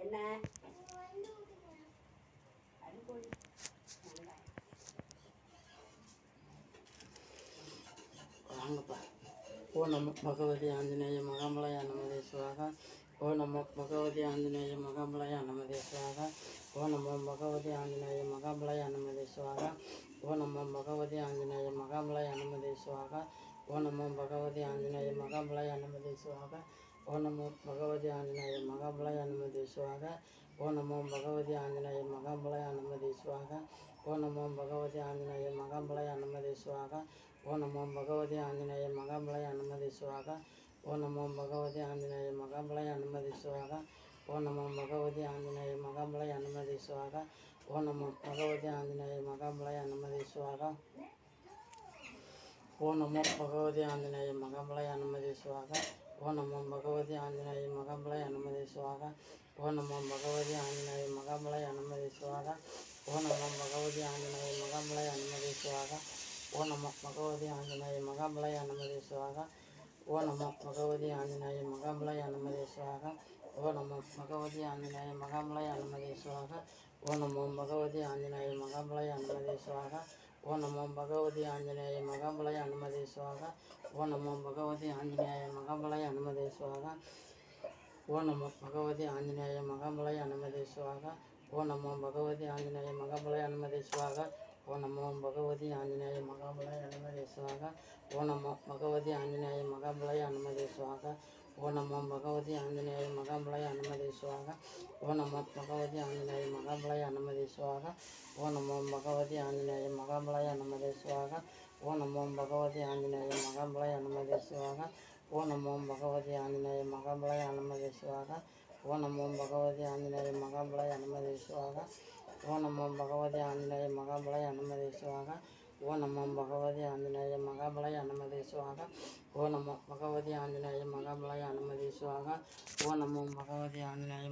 என்ன? வாங்கப்பா. ஓ நம்ம பகவதி ஆஞ்சநேய மகாமலய நமதே சுவாக ஓ நம்ம பகவதி ஆஞ்சநேய மகாமலய நமதே சுவாக ஓ நம்ம பகவதி ஆஞ்சநேய மகாமலய நமதே சுவாக ஓ நம்ம பகவதி ஆஞ்சநேய மகாமலய நமதே சுவாக ஓ நம்ம பகவதி ஆஞ்சநேய மகாமலய நமதே சுவாக ஓ நமோ பகவதி ஆஞ்சநேய மகாமலய நமதே சுவாக. ஓ நமோ பகவதி ஆஞ்சநேய மகாமலய நமதே சுவாக. ஓ நமோ பகவதி ஆஞ்சநேய மகாமலய நமதே சுவாக. ஓ நமோ பகவதி ஆஞ்சநேய மகாபலய அனுமதி சுவாக. ஓ நமோ பகவதி ஆஞ்சநேய மகாபலய அனுமதி சுவாக. ஓ நமோ பகவதி ஆஞ்சநேய மகாபலய அனுமதி சுவாக. ஓ நமோ பகவதி ஆஞ்சநேய மகாபலய அனுமதி சுவாக. ஓ நமோ பகவதி ஆஞ்சநேய மகாபலய அனுமதி சுவாக. ஓ நமோ பகவதி ஆஞ்சநேய மகாபலய அனுமதி சுவாக ஓ நமோ பகவதி ஆஞ்சநேய மகாபலய அனுமதி சுவாக ஓ நமோ பகவதி ஆஞ்சநேய மகாபலய அனுமதி சுவாக ஓ நம பகவதி ஆஞ்சநேய மகாபலய அனுமதி சுவாக ஓ நம பகவதி ஆஞ்சநேய மகாபலய அனுமதி சுவாக ஓ நம பகவதி ஆஞ்சநேய மகாபலய அனுமதி சுவாக ஓ நமோ பகவதி ஆஞ்சநேய மகாபலய அனுமதி சுவாக ஓ நமோ பகவதி ஆஞ்சநேய மகாபலய அனுமதி சுவாக. ஓ நமோ பகவதி ஆஞ்சநேய மகாபலய அனுமதி சுவாக. ஓ நம பகவதி ஆஞ்சநேய மகாபலய அனுமதி சுவாக. ஓ நமோ பகவதி ஆஞ்சநேய மகாபலய அனுமதி சுவாக. ஓ நமோ பகவதி ஆஞ்சநேய மகாபலய அனுமதி சுவாக. ஓ நமோ பகவதி ஆஞ்சநேய மகாபலய அனுமதி சுவாக. ஓ நமோ பகவதி ஆஞ்சநேய மகாபலய அனுமதி சுவாக. ஓ நமோ பகவதி ஆஞ்சநேய மகாபலய அனுமதேஸ்வாக சுவாக. ஓ நமோ பகவதி ஆஞ்சநேய மகாபலய அனுமதேஸ்வாக சுவாக. ஓ நமோ பகவதி ஆஞ்சநேய மகாபலய அனுமதேஸ்வாக சுவாக. ஓ நமோ பகவதி ஆஞ்சநேய மகாபலய அனுமதேஸ்வாக சுவாக. ஓ நமோ பகவதி ஆஞ்சநேய மகாபலய அனுமதேஸ்வாக சுவாக. ஓ நமோ பகவதி ஆஞ்சநேய மகாபலய அனுமதேஸ்வாக சுவாக. ஓ நமோ பகவதி ஆஞ்சநேய மகாபலய அனுமதேஸ்வாக சுவாக. ஓ நமோ பகவதி ஆஞ்சநேய மகாபலய அனுமதேஸ்வாக சுவாக. ஓ நமோ பகவதி ஆஞ்சநேய